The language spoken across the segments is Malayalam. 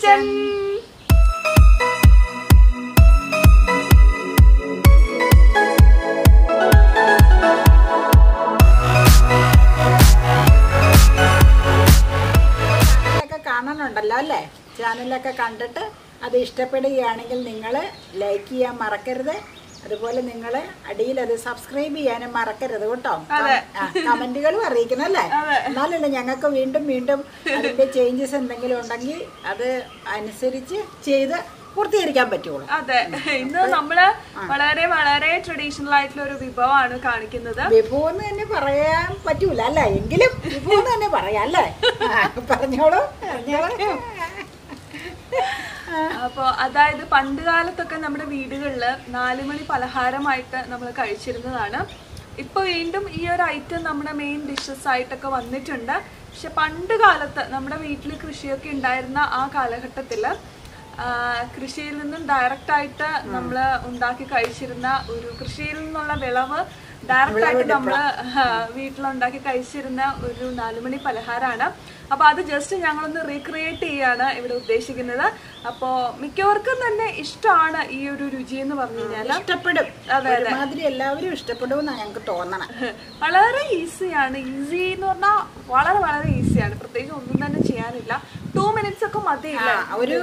കിച്ചൺ ചാനലൊക്കെ കണ്ടിട്ട് അത് ഇഷ്ടപ്പെടുകയാണെങ്കിൽ നിങ്ങൾ ലൈക്ക് ചെയ്യാൻ മറക്കരുത്. അതുപോലെ നിങ്ങൾ അടിയിൽ അത് സബ്സ്ക്രൈബ് ചെയ്യാനും മറക്കരുത് കേട്ടോ. കമന്റുകളും അറിയിക്കണം അല്ലേ? എന്നാലല്ലേ ഞങ്ങൾക്ക് വീണ്ടും വീണ്ടും അതിന്റെ ചേഞ്ചസ് എന്തെങ്കിലും ഉണ്ടെങ്കിൽ അത് അനുസരിച്ച് ചെയ്ത് പൂർത്തീകരിക്കാൻ പറ്റുള്ളൂ. അതെ. ഇന്ന് നമ്മൾ വളരെ വളരെ ട്രഡീഷണൽ ആയിട്ടുള്ള ഒരു വിഭവമാണ് കാണിക്കുന്നത്. വിഭവം എന്ന് തന്നെ പറയാൻ പറ്റൂല അല്ല? എങ്കിലും വിഭവം തന്നെ പറയാം അല്ലേ? പറഞ്ഞോളൂ പറഞ്ഞോളൂ. അപ്പൊ അതായത് പണ്ട് കാലത്തൊക്കെ നമ്മുടെ വീടുകളിൽ നാലുമണി പലഹാരമായിട്ട് നമ്മൾ കഴിച്ചിരുന്നതാണ്. ഇപ്പൊ വീണ്ടും ഈ ഒരു ഐറ്റം നമ്മുടെ മെയിൻ ഡിഷസ് ആയിട്ടൊക്കെ വന്നിട്ടുണ്ട്. പക്ഷെ പണ്ട് കാലത്ത് നമ്മുടെ വീട്ടിൽ കൃഷിയൊക്കെ ഉണ്ടായിരുന്ന ആ കാലഘട്ടത്തിൽ കൃഷിയിൽ നിന്നും ഡയറക്റ്റ് ആയിട്ട് നമ്മൾ ഉണ്ടാക്കി കഴിച്ചിരുന്ന ഒരു കൃഷിയിൽ നിന്നുള്ള വിളവ് ഡയറക്റ്റ് ആയിട്ട് നമ്മൾ വീട്ടിലുണ്ടാക്കി കഴിച്ചിരുന്ന ഒരു നാലുമണി പലഹാരമാണ് അപ്പൊ അത് ജസ്റ്റ് ഞങ്ങളൊന്ന് റീക്രിയേറ്റ് ചെയ്യാണ് ഇവിടെ ഉദ്ദേശിക്കുന്നത്. അപ്പോ മിക്കവർക്കും തന്നെ ഇഷ്ടമാണ് ഈ ഒരു രുചി എന്ന് പറഞ്ഞു കഴിഞ്ഞാൽ ഇഷ്ടപ്പെടും. ഒരുമാതിരി എല്ലാവരും ഇഷ്ടപ്പെടും ഞങ്ങൾക്ക് തോന്നണം. വളരെ ഈസിയാണ് ഈസി എന്ന് പറഞ്ഞാൽ വളരെ വളരെ ഈസിയാണ് പ്രത്യേകിച്ച് ഒന്നും തന്നെ ചെയ്യാനില്ല. ടു മിനിറ്റ്സ് ഒക്കെ ആ, ഒരു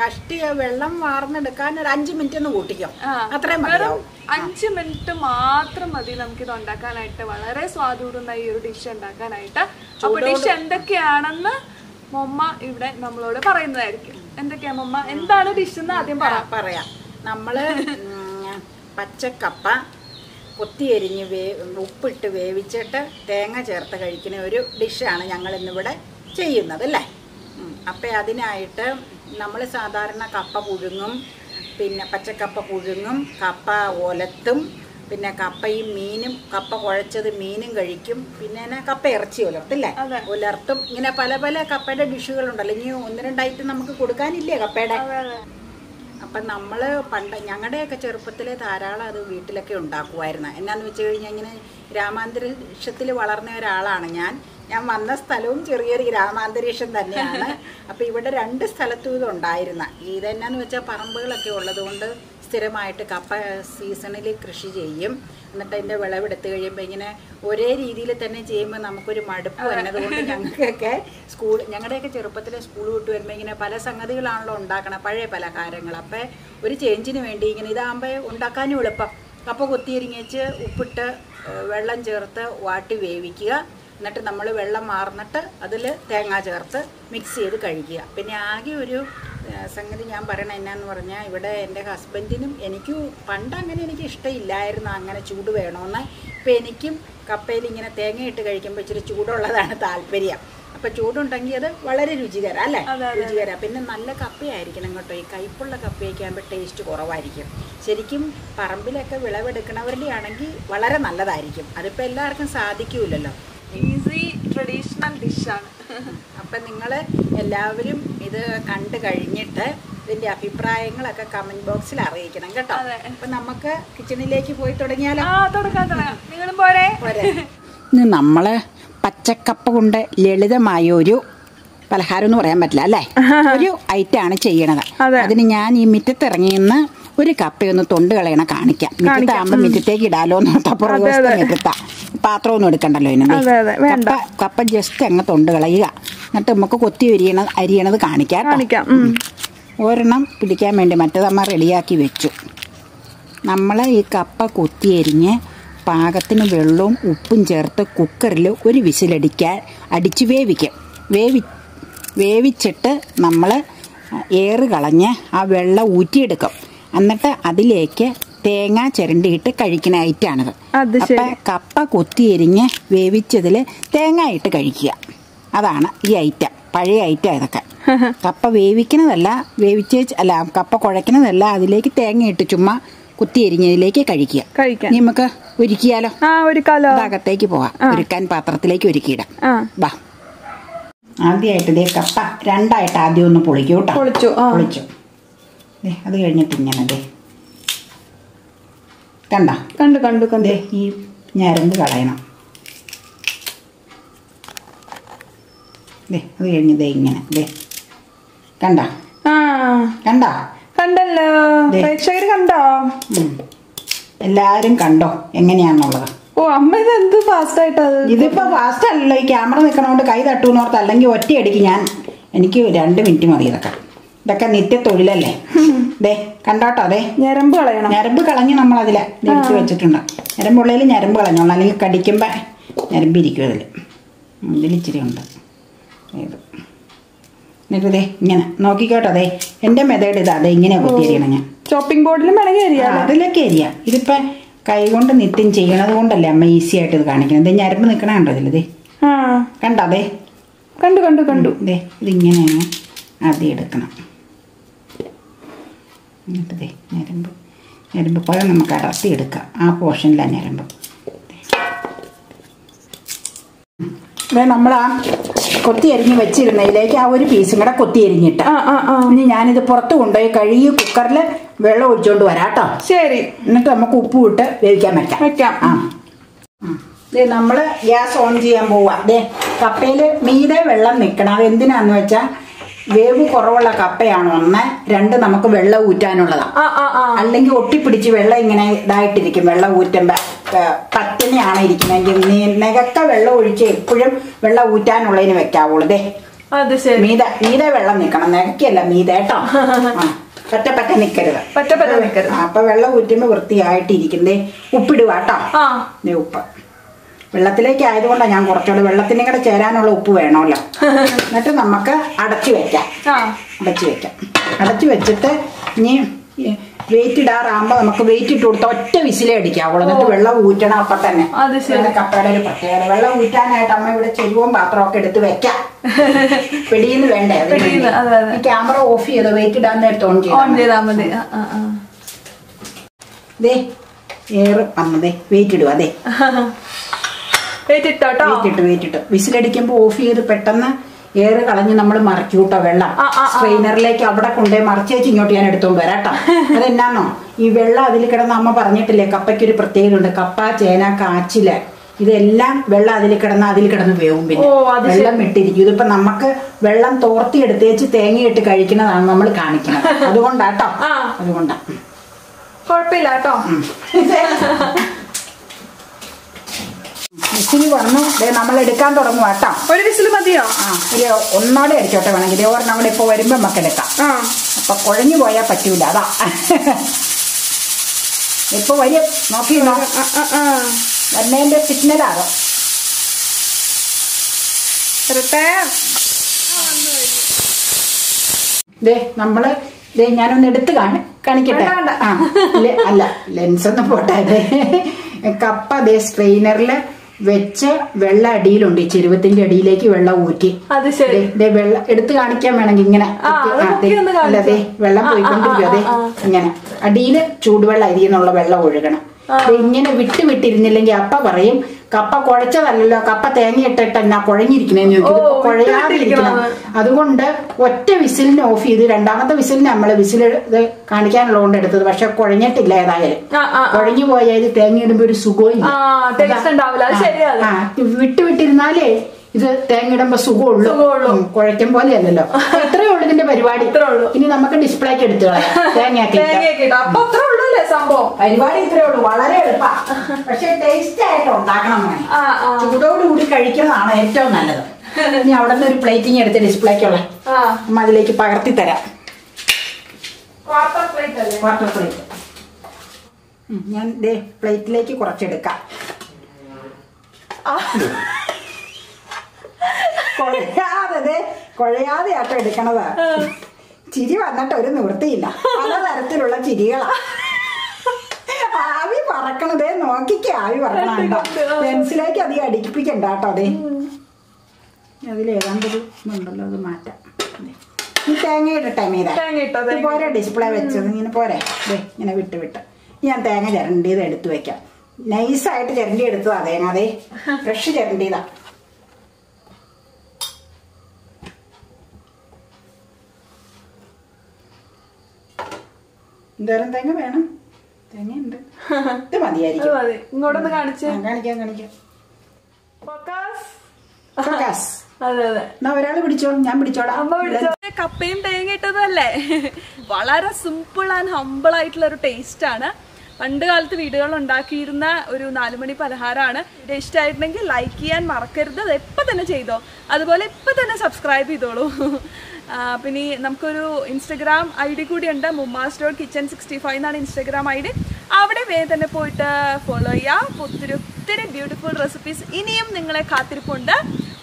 കഷ്ടി വെള്ളം വാർന്നെടുക്കാൻ ഒരു അഞ്ചു മിനിറ്റ് ഒന്ന് കൂട്ടിക്കും. അത്രയും വെറും അഞ്ച് മിനിറ്റ് മാത്രം മതി നമുക്കിത് ഉണ്ടാക്കാനായിട്ട്. വളരെ സ്വാദൂറുന്ന ഈ ഒരു ഡിഷ് ഉണ്ടാക്കാനായിട്ട്. അപ്പൊ ഡിഷ് എന്തൊക്കെയാണെന്ന് മൊമ്മ ഇവിടെ നമ്മളോട് പറയുന്നതായിരിക്കും. എന്തൊക്കെയാ മൊമ്മ? എന്താണ് ഡിഷ് എന്ന് ആദ്യം പറയാം. നമ്മൾ പച്ചക്കപ്പ കൊത്തി എരിഞ്ഞ് വേ ഉപ്പിട്ട് വേവിച്ചിട്ട് തേങ്ങ ചേർത്ത് കഴിക്കുന്ന ഒരു ഡിഷാണ് ഞങ്ങൾ ഇന്നിവിടെ ചെയ്യുന്നത് അല്ലേ? അപ്പം അതിനായിട്ട് നമ്മൾ സാധാരണ കപ്പ പുഴുങ്ങും പിന്നെ പച്ചക്കപ്പ പുഴുങ്ങും കപ്പ ഒലത്തും പിന്നെ കപ്പയും മീനും കപ്പ കുഴച്ചത് മീനും കഴിക്കും പിന്നെ കപ്പ ഇറച്ചി ഉലർത്തില്ലേ. ഉലർത്തും ഇങ്ങനെ പല പല കപ്പയുടെ ഡിഷുകളുണ്ടല്ലോ. ഇനി ഒന്ന് രണ്ടായിട്ട് നമുക്ക് കൊടുക്കാനില്ലേ കപ്പയുടെ. അപ്പം നമ്മൾ പണ്ട് ഞങ്ങളുടെയൊക്കെ ചെറുപ്പത്തിൽ ധാരാളം അത് വീട്ടിലൊക്കെ ഉണ്ടാക്കുമായിരുന്നു എന്നാന്ന് വെച്ച് കഴിഞ്ഞാൽ ഇങ്ങനെ ഗ്രാമാന്തരീക്ഷത്തിൽ വളർന്ന ഒരാളാണ് ഞാൻ. ഞാൻ വന്ന സ്ഥലവും ചെറിയൊരു ഗ്രാമാന്തരീക്ഷം തന്നെയാണ്. അപ്പം ഇവിടെ രണ്ട് സ്ഥലത്തും ഇത് ഉണ്ടായിരുന്ന. ഇതെന്നാന്ന് വെച്ചാൽ പറമ്പുകളൊക്കെ ഉള്ളതുകൊണ്ട് സ്ഥിരമായിട്ട് കപ്പ സീസണിൽ കൃഷി ചെയ്യും. എന്നിട്ട് അതിന്റെ വിളവെടുത്ത് കഴിയുമ്പോൾ ഇങ്ങനെ ഒരേ രീതിയിൽ തന്നെ ചെയ്യുമ്പോൾ നമുക്കൊരു മടുപ്പ് വന്നതുകൊണ്ട് ഞങ്ങൾക്കൊക്കെ സ്കൂൾ ഞങ്ങളുടെയൊക്കെ ചെറുപ്പത്തിലെ സ്കൂൾ വിട്ട് വരുമ്പോൾ ഇങ്ങനെ പല സംഗതികളാണല്ലോ ഉണ്ടാക്കണം പഴയ പല കാര്യങ്ങൾ. അപ്പോൾ ഒരു ചേഞ്ചിന് വേണ്ടി ഇങ്ങനെ ഇതാകുമ്പോൾ ഉണ്ടാക്കാനും എളുപ്പം. കപ്പ കൊത്തിയരിങ്ങിച്ച് ഉപ്പിട്ട് വെള്ളം ചേർത്ത് വാട്ടി വേവിക്കുക. എന്നിട്ട് നമ്മൾ വെള്ളം മാർന്നിട്ട് അതിൽ തേങ്ങ ചേർത്ത് മിക്സ് ചെയ്ത് കഴിക്കുക. പിന്നെ ആകെ ഒരു സംഗതി ഞാൻ പറയണത് എന്നാന്ന് പറഞ്ഞാൽ ഇവിടെ എന്റെ ഹസ്ബൻഡിനും എനിക്കും പണ്ട് അങ്ങനെ എനിക്ക് ഇഷ്ടമില്ലായിരുന്നു അങ്ങനെ ചൂട് വേണമെന്ന് ഇപ്പം എനിക്കും കപ്പയിൽ ഇങ്ങനെ തേങ്ങയിട്ട് കഴിക്കുമ്പോൾ ഇച്ചിരി ചൂടുള്ളതാണ് താല്പര്യം. അപ്പം ചൂടുണ്ടെങ്കിൽ അത് വളരെ രുചികരം അല്ലേ? രുചികരം. പിന്നെ നല്ല കപ്പയായിരിക്കണം കേട്ടോ. ഈ കയ്പുള്ള കപ്പയൊക്കെ ആകുമ്പോൾ ടേസ്റ്റ് കുറവായിരിക്കും. ശരിക്കും പറമ്പിലൊക്കെ വിളവെടുക്കണവരുടെ ആണെങ്കിൽ വളരെ നല്ലതായിരിക്കും. അതിപ്പോൾ എല്ലാവർക്കും സാധിക്കൂലല്ലോ ഈസി ട്രഡീഷണൽ ഡിഷാണ് അപ്പം നിങ്ങൾ എല്ലാവരും ഇത് കണ്ടു കഴിഞ്ഞിട്ട് ഇതിന്റെ അഭിപ്രായങ്ങളൊക്കെ കമന്റ് ബോക്സിൽ അറിയിക്കണം കേട്ടോ. അതെ. അപ്പം നമുക്ക് കിച്ചണിലേക്ക് പോയി തുടങ്ങിയാലോ? ആ തുടങ്ങാം തുടങ്ങാം. നിങ്ങളും പോരെ? പോരെ. ഇന്ന് നമ്മൾ പച്ചക്കപ്പ കൊണ്ട് ലളിതമായ ഒരു പലഹാരം എന്ന് പറയാൻ പറ്റില്ല അല്ലേ? ഒരു ഐറ്റാണ് ചെയ്യണത്. അതിന് ഞാൻ ഈ മുറ്റത്തിറങ്ങിയെന്ന് ഒരു കപ്പയൊന്ന് തൊണ്ട് കളയണ കാണിക്കാം. മുറ്റത്താകുമ്പോൾ മിറ്റത്തേക്ക് ഇടാലോ എന്ന് പുറകുവശത്തെ ഒന്നും പാത്രമൊന്നും എടുക്കണ്ടല്ലോ ഇനി. കപ്പ കപ്പ ജസ്റ്റ് അങ്ങ് തൊണ്ട് കളയുക. എന്നിട്ട് നമുക്ക് കൊത്തി അരിയണത് അരിയണത് കാണിക്കാം കാണിക്കാം. ഒരെണ്ണം പിടിക്കാൻ വേണ്ടി മറ്റേതമ്മ റെഡിയാക്കി വെച്ചു. നമ്മൾ ഈ കപ്പ കൊത്തി എരിഞ്ഞ് പാകത്തിന് വെള്ളവും ഉപ്പും ചേർത്ത് കുക്കറിൽ ഒരു വിസിലടിക്കാൻ അടിച്ച് വേവിക്കും. വേവി വേവിച്ചിട്ട് നമ്മൾ ഏറ് കളഞ്ഞ് ആ വെള്ളം ഊറ്റിയെടുക്കും. എന്നിട്ട് അതിലേക്ക് തേങ്ങ ചിരണ്ടിയിട്ട് കഴിക്കുന്ന ഐറ്റാണിത് അത് അപ്പം കപ്പ കൊത്തിയരിഞ്ഞ് വേവിച്ചതിൽ തേങ്ങ ഇട്ട് കഴിക്കുക. അതാണ് ഈ ഐറ്റം പഴയ ഐറ്റം ഇതൊക്കെ. കപ്പ വേവിക്കുന്നതല്ല വേവിച്ച് അല്ല കപ്പ കുഴക്കുന്നതല്ല അതിലേക്ക് തേങ്ങ ഇട്ട് ചുമ്മാ കുത്തിയരിഞ്ഞതിലേക്ക് കഴിക്കുക. നമുക്ക് ഒരുക്കിയാലോ അതകത്തേക്ക് പോവാം. ഒരുക്കാൻ പാത്രത്തിലേക്ക് ഒരുക്കിയിടാം വാ. ആദ്യമായിട്ട് ഇതേ കപ്പ രണ്ടായിട്ട് ആദ്യം ഒന്ന് പൊളിക്കൂട്ടോ പൊളിച്ചു. പൊളിച്ചു. അത് കഴിഞ്ഞിട്ട് ഇങ്ങനെ ദേ കണ്ട? കണ്ടു കണ്ടു കണ്ടേ. ദേ ഈ ഞരമ്പ് കളയണം. ദേ അത് കഴിഞ്ഞ് ദേ ഇങ്ങനെ ദേ. കണ്ട? ആ. കണ്ട? കണ്ടല്ലോ. പ്രേക്ഷകർ കണ്ടോ? എല്ലാരും കണ്ടോ? എങ്ങനെയാണെന്നുള്ളത് ഓ അമ്മ ഇത് എന്ത് ഫാസ്റ്റ് ആയിട്ടത് ഇതിപ്പോ ഫാസ്റ്റ് അല്ലല്ലോ ഈ ക്യാമറ നിൽക്കണോണ്ട് കൈ തട്ടൂന്നോർത്ത് അല്ലെങ്കിൽ ഒറ്റയടിക്ക് ഞാൻ എനിക്ക് രണ്ട് മിനിറ്റ് മതി ഇതൊക്കെ. ഇതൊക്കെ നിത്യ തൊഴിലല്ലേ ദേ കണ്ടോട്ടോ അതെ ഞരമ്പ് കളയണം. ഞരമ്പ് കളഞ്ഞ് നമ്മൾ അതിൽ എടുത്ത് വെച്ചിട്ടുണ്ട്. ഞരമ്പുള്ളതിൽ ഞരമ്പ് കളഞ്ഞോളൂ. അല്ലെങ്കിൽ കടിക്കുമ്പോൾ ഞരമ്പിരിക്കും അതിൽ ഇതിലിച്ചിരി ഉണ്ട്. ഇത് എന്നിട്ട് ദേ ഇങ്ങനെ. നോക്കിക്കോട്ടോ അതെ എന്റെ മെതേഡ് ഇതാ. അതെ ഇങ്ങനെ കുത്തിയരിയണം ഞാൻ. ചോപ്പിംഗ് ബോർഡിലും വേണമെങ്കിൽ അറിയാം അതിലൊക്കെ അരിയാ. ഇതിപ്പോ കൈകൊണ്ട് നിത്യം ചെയ്യണത് കൊണ്ടല്ലേ അമ്മ ഈസി ആയിട്ട് ഇത് കാണിക്കുന്നത്. ഇത് ഞരമ്പ് നിൽക്കണ കണ്ടോ ആ. കണ്ടോ അതെ കണ്ടു കണ്ടു കണ്ടു. ദേ ഇതിങ്ങനെയാണ് ആദ്യം എടുക്കണം. എന്നിട്ട് ദേ ഞരമ്പ്. ഞരമ്പ് പോലെ നമുക്ക് അടർത്തി എടുക്കാം. ആ പോർഷനിലാണ് ഞരമ്പ്. അതെ നമ്മൾ ആ കൊത്തി അരിഞ്ഞ് വെച്ചിരുന്നതിലേക്ക് ആ ഒരു പീസും കൂടെ കൊത്തി അരിഞ്ഞിട്ട്. ഇനി ഞാനിത് പുറത്ത് കൊണ്ടുപോയി കഴുകി കുക്കറിൽ വെള്ളം ഒഴിച്ചുകൊണ്ട് വരാട്ടോ കേട്ടോ. ശരി. എന്നിട്ട് നമുക്ക് ഉപ്പ് ഇട്ട് വേവിക്കാൻ പറ്റാം വെക്കാം. ആ. ദേ നമ്മൾ ഗ്യാസ് ഓൺ ചെയ്യാൻ പോവാ. ദേ കപ്പയിൽ മീതെ വെള്ളം നിൽക്കണം അത് എന്തിനാന്ന് വെച്ചാൽ വേവ് കുറവുള്ള കപ്പയാണ് ഒന്ന്. രണ്ട് നമുക്ക് വെള്ളം ഊറ്റാനുള്ളതാ. ആ ആ ആ. അല്ലെങ്കിൽ ഒട്ടിപ്പിടിച്ച് വെള്ളം ഇങ്ങനെ ഇതായിട്ടിരിക്കും. വെള്ളം ഊറ്റുമ്പോ പത്തിനെയാണ് ഇരിക്കുന്നതെങ്കിൽ നികത്ത നികക്ക വെള്ളം ഒഴിച്ച് എപ്പോഴും വെള്ളം ഊറ്റാനുള്ളതിന് വെക്കാവുള്ളൂ. ദേ മീത മീതെ വെള്ളം നിക്കണം. നികക്കല്ല മീത കേട്ടോ. ആ, പറ്റ പറ്റ നിക്കരുത്. പറ്റ പറ്റ നിക്കരുത്. അപ്പൊ വെള്ളം ഊറ്റുമ്പോ വൃത്തിയായിട്ടിരിക്കുന്നേ ഉപ്പിടുവാട്ടോ ഉപ്പ്. വെള്ളത്തിലേക്ക് ആയതുകൊണ്ടാണ് ഞാൻ കുറച്ചുകൂടെ വെള്ളത്തിനും കൂടെ ചേരാനുള്ള ഉപ്പ് വേണമല്ലോ. എന്നിട്ട് നമുക്ക് അടച്ചു വെക്കാം. അടച്ചു വെക്കാം. അടച്ചു വെച്ചിട്ട് ഇനി വെയിറ്റ് ഇടാറാകുമ്പോൾ നമുക്ക് വെയിറ്റ് ഇട്ട് കൊടുത്ത ഒറ്റ വിസിലേ അടിക്കാവുള്ളൂ. എന്നിട്ട് വെള്ളം ഊറ്റണം അപ്പൊ തന്നെ. കപ്പയുടെ ഒരു പ്രത്യേകത. വെള്ളം ഊറ്റാനായിട്ട് അമ്മ ഇവിടെ ചെരുവും പാത്രവും ഒക്കെ എടുത്ത് വെക്കാം. പിടിയെന്ന് വേണ്ടേ? ക്യാമറ ഓഫ് ചെയ്ത്? വെയിറ്റ് ഇടാൻ നേരത്തെ ഓൺ ചെയ്താൽ മതി. ദേ ഏറ് വന്നതേ വെയിറ്റ് ഇടുക അതെ വിസിലടിക്കുമ്പോൾ ഓഫ് ചെയ്ത് പെട്ടെന്ന് ഏറ് കളഞ്ഞ് നമ്മൾ മറച്ചു കൂട്ടോ വെള്ളം. സ്ട്രെയിനറിലേക്ക് അവിടെ കൊണ്ടേ മറിച്ചേച്ച് ഇങ്ങോട്ട് ഞാൻ എടുത്തോണ്ട് വരാട്ടോ അതെന്നാന്നോ? ഈ വെള്ളം അതിൽ കിടന്ന് അമ്മ പറഞ്ഞിട്ടില്ലേ കപ്പയ്ക്ക് ഒരു പ്രത്യേകത ഉണ്ട് കപ്പ ചേന കാച്ചിൽ. ഇതെല്ലാം വെള്ളം അതിൽ കിടന്ന് അതിൽ കിടന്ന് വേവും പിന്നെ. വെള്ളം ഇട്ടിരിക്കും ഇതിപ്പോ നമുക്ക് വെള്ളം തോർത്തി എടുത്തേച്ച് തേങ്ങയിട്ട് കഴിക്കുന്നതാണ് നമ്മൾ കാണിക്കുന്നത്. അതുകൊണ്ടാട്ടോ. അതുകൊണ്ടാ. കുഴപ്പമില്ല കേട്ടോ. ഇച്ചിരി വന്നു. നമ്മൾ എടുക്കാൻ തുടങ്ങും കേട്ടോ. ഒരു വിസിൽ മതിയോ? ആ ഒരു ഒന്നോടെ അടിച്ചോട്ടെ വേണമെങ്കിൽ. ഇതേ ഒരെണ്ണം കൂടെ ഇപ്പോൾ വരുമ്പോൾ നമുക്ക് എടുക്കാം. അപ്പൊ കുഴഞ്ഞു പോയാൽ പറ്റൂല അതാ. ഇപ്പൊ വരും. നോക്കി. വരുന്നതിന്റെ സിഗ്നലാകും ദേ നമ്മൾ ദേ ഞാനൊന്ന് എടുത്ത് കാണി കാണിക്കട്ടെ. ആ അല്ല ലെൻസ് ഒന്ന് പോട്ടെ. കപ്പ ദേ സ്ട്രെയിനറിൽ വെച്ച് വെള്ള അടിയിലുണ്ട്. ഈ ചെരുവത്തിന്റെ അടിയിലേക്ക് വെള്ളം ഊറ്റി. അത് ശരി. വെള്ളം എടുത്ത് കാണിക്കാൻ വേണമെങ്കിൽ ഇങ്ങനെ ആ, അത് ആ, ദേ, പൊക്കി ഒന്ന് അല്ല ദേ വെള്ളം പോയിക്കൊണ്ടിരിക്കും അതെ ഇങ്ങനെ. അടിയിൽ ചൂടുവെള്ളം അരിയെന്നുള്ള വെള്ളം ഒഴുകണം. ഇങ്ങനെ വിട്ട് വിട്ടിരുന്നില്ലെങ്കിൽ അപ്പ പറയും കപ്പ കുഴച്ചതല്ലല്ലോ കപ്പ തേങ്ങ ഇട്ടിട്ട് എന്നാ കുഴഞ്ഞിരിക്കണേന്ന് ചോദിക്കും വിട്ട് കുഴയാതിരിക്കണം. അതുകൊണ്ട് ഒറ്റ വിസിലിന് ഓഫ് ചെയ്ത് രണ്ടാമത്തെ വിസിലിന് നമ്മൾ വിസിൽ ഇത് കാണിക്കാനുള്ളതുകൊണ്ട് എടുത്തത്. പക്ഷെ കുഴഞ്ഞിട്ടില്ല ഏതായാലും. കുഴഞ്ഞു പോയാൽ ഇത് തേങ്ങ ഇടുമ്പോ ഒരു സുഖവും ആ ടേസ്റ്റ് ഉണ്ടാവില്ല. അത് ശരിയാ അത്. വിട്ട് വിട്ടിരുന്നാലേ ഇത് തേങ്ങ ഇടുമ്പോ സുഖമുള്ളൂ. കുഴക്കം കുഴയ്ക്കും പോലെ അല്ലല്ലോ ഇത്രയേ ഉള്ളൂ ഇതിന്റെ പരിപാടി. ഇനി നമുക്ക് ഡിസ്പ്ലേക്ക് എടുത്തു തേങ്ങയാക്കി അല്ലേ സംഭവം പരിപാടി ഇത്രയേ ഉള്ളൂ. വളരെ എളുപ്പാ. പക്ഷെ ടേസ്റ്റ് ആയിട്ട് ഉണ്ടാക്കണം ആ ചൂടോടുകൂടി കഴിക്കുന്നതാണ് ഏറ്റവും നല്ലത്. ഇനി അവിടെ നിന്ന് ഒരു പ്ലേറ്റിങ് എടുത്ത് ഡിസ്പ്ലേക്കുള്ള അതിലേക്ക് പകർത്തി തരാം. ക്വാർട്ടർ പ്ലേറ്റ് ഞാൻ ദേ പ്ലേറ്റിലേക്ക് കുറച്ചെടുക്കാം. കൊഴയാതെ കുഴയാതെ ആട്ടോ എടുക്കണത്. ചിരി വന്നിട്ട് ഒരു നിവൃത്തിയില്ല. പലതരത്തിലുള്ള ചിരികളാ. പറക്കണതേ നോക്കിക്കായി ആവി പറക്കണോ പെൻസിലേക്ക് അധികം അടിപ്പിക്കണ്ട കേട്ടോ അതെ അതിൽ ഏതാണ്ടൊരു ഇതുണ്ടല്ലോ അത് മാറ്റാം. ഈ തേങ്ങ ഇട്ടെ മീത പോരെ ഡിസ്പ്ലേ വെച്ചത് ഇങ്ങനെ പോരെ. ഇങ്ങനെ വിട്ട് വിട്ട്. ഞാൻ തേങ്ങ ചിരണ്ടിയത് എടുത്തു വെക്കാം. നൈസായിട്ട് ചിരണ്ടി എടുത്തതാ തേങ്ങ അതെ ഫ്രഷ് ചിരണ്ടിയതാ. എന്തായാലും തേങ്ങ വേണം. തേങ്ങയുണ്ട്. ഇത് അത് മതിയായിരിക്കും മതി. ഇങ്ങോട്ടൊന്ന് കാണിച്ച്. ആ, കാണിക്കാം. അതെ അതെ. എന്നാ ഒരാൾ പിടിച്ചോ? ഞാൻ അമ്മ പിടിച്ചോ? കപ്പയും തേങ്ങ ഇട്ടതല്ലേ വളരെ സിമ്പിൾ ആൻഡ് ഹമ്പിൾ ആയിട്ടുള്ള ഒരു ടേസ്റ്റ് ആണ്. പണ്ട് കാലത്ത് വീടുകൾ ഉണ്ടാക്കിയിരുന്ന ഒരു നാലുമണി പലഹാരമാണ്. ഇത് ഇഷ്ടമായിട്ടുണ്ടെങ്കിൽ ലൈക്ക് ചെയ്യാൻ മറക്കരുത്. അത് എപ്പോൾ തന്നെ ചെയ്തോ. അതുപോലെ ഇപ്പം തന്നെ സബ്സ്ക്രൈബ് ചെയ്തോളൂ. പിന്നെ നമുക്കൊരു ഇൻസ്റ്റഗ്രാം ഐ ഡി ഉണ്ട് mummas dot kitchen sixty five എന്നാണ് ഇൻസ്റ്റഗ്രാം ഐ ഡി അവിടെ വേഗം തന്നെ പോയിട്ട് ഫോളോ ചെയ്യാം. ഒത്തിരി ഒത്തിരി ബ്യൂട്ടിഫുൾ റെസിപ്പീസ് ഇനിയും നിങ്ങളെ കാത്തിരിപ്പുണ്ട്.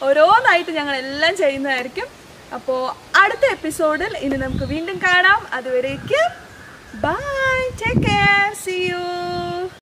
ഓരോന്നായിട്ട് ഞങ്ങൾ എല്ലാം ചെയ്യുന്നതായിരിക്കും. അപ്പോൾ അടുത്ത എപ്പിസോഡിൽ ഇനി നമുക്ക് വീണ്ടും കാണാം. അതുവരേക്കും Bye. Take care. See you.